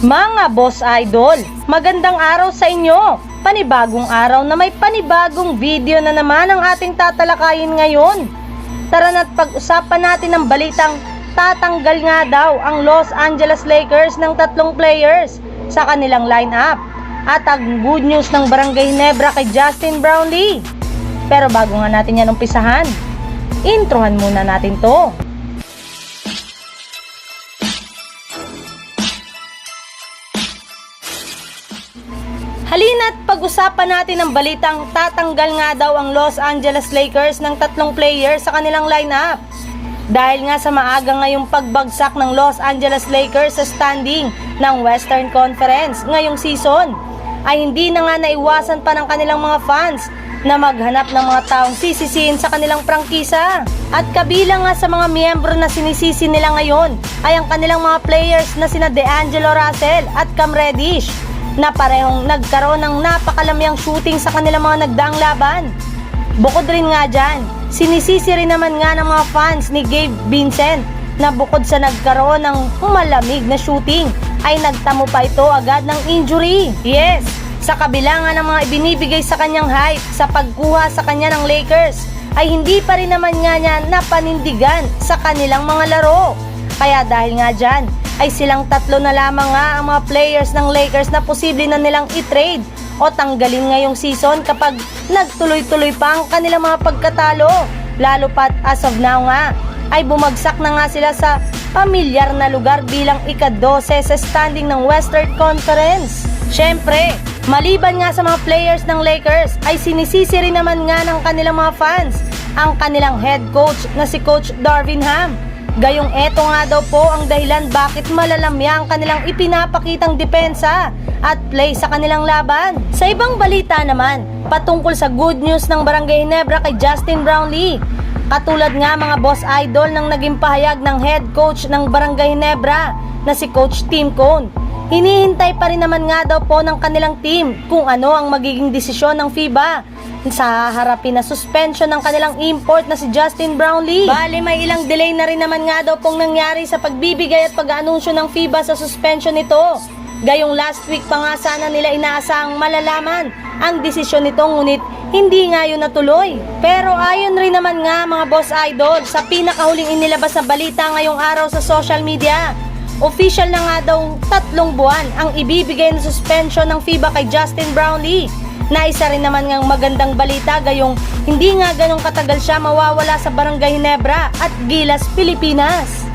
Mga boss idol, magandang araw sa inyo. Panibagong araw na may panibagong video na naman ang ating tatalakayin ngayon. Tara na't pag-usapan natin ang balitang tatanggal nga daw ang Los Angeles Lakers ng tatlong players sa kanilang lineup at ang good news ng Barangay Nebra kay Justin Brownlee. Pero bago nga natin yan umpisahan, introhan muna natin to. Halina't pag-usapan natin ang balitang tatanggal nga daw ang Los Angeles Lakers ng tatlong players sa kanilang lineup. Dahil nga sa maaga ngayong pagbagsak ng Los Angeles Lakers sa standing ng Western Conference ngayong season, ay hindi na nga naiwasan pa ng kanilang mga fans na maghanap ng mga taong sisisiin sa kanilang prangkisa. At kabilang nga sa mga miyembro na sinisisi nila ngayon ay ang kanilang mga players na sina DeAngelo Russell at Cam Reddish na parehong nagkaroon ng napakalamyang shooting sa kanilang mga nagdaang laban. Bukod rin nga dyan, sinisisi rin naman nga ng mga fans ni Gabe Vincent na bukod sa nagkaroon ng malamig na shooting ay nagtamo pa ito agad ng injury. Yes, sa kabila nga ng mga ibinibigay sa kanyang hype sa pagkuha sa kanya ng Lakers ay hindi pa rin naman nga niya napanindigan sa kanilang mga laro. Kaya dahil nga dyan, ay silang tatlo na lamang nga ang mga players ng Lakers na posible na nilang i-trade o tanggalin ngayong season kapag nagtuloy-tuloy pa ang kanilang mga pagkatalo. Lalo pat as of now nga, ay bumagsak na nga sila sa pamilyar na lugar bilang ika-12 sa standing ng Western Conference. Siyempre, maliban nga sa mga players ng Lakers, ay sinisisi rin naman nga ng kanilang mga fans ang kanilang head coach na si Coach Darvin Ham. Gayong eto nga daw po ang dahilan bakit malalamya ang kanilang ipinapakitang depensa at play sa kanilang laban. Sa ibang balita naman, patungkol sa good news ng Barangay Ginebra kay Justin Brownlee. Katulad nga mga boss idol ng naging pahayag ng head coach ng Barangay Ginebra na si Coach Tim Cone. Hinihintay pa rin naman nga daw po ng kanilang team kung ano ang magiging desisyon ng FIBA sa harapin na suspension ng kanilang import na si Justin Brownlee. Bali, may ilang delay na rin naman nga daw pong nangyari sa pagbibigay at pag-anunsyo ng FIBA sa suspension nito. Gayong last week pa nga sana nila inaasahang malalaman ang desisyon nito ngunit hindi nga yun natuloy. Pero ayon rin naman nga mga boss idol sa pinakahuling inilabas na balita ngayong araw sa social media, official na nga daw tatlong buwan ang ibibigay na suspension ng FIBA kay Justin Brownlee na isa rin naman ngang magandang balita gayong hindi nga ganong katagal siya mawawala sa Barangay Ginebra at Gilas, Pilipinas.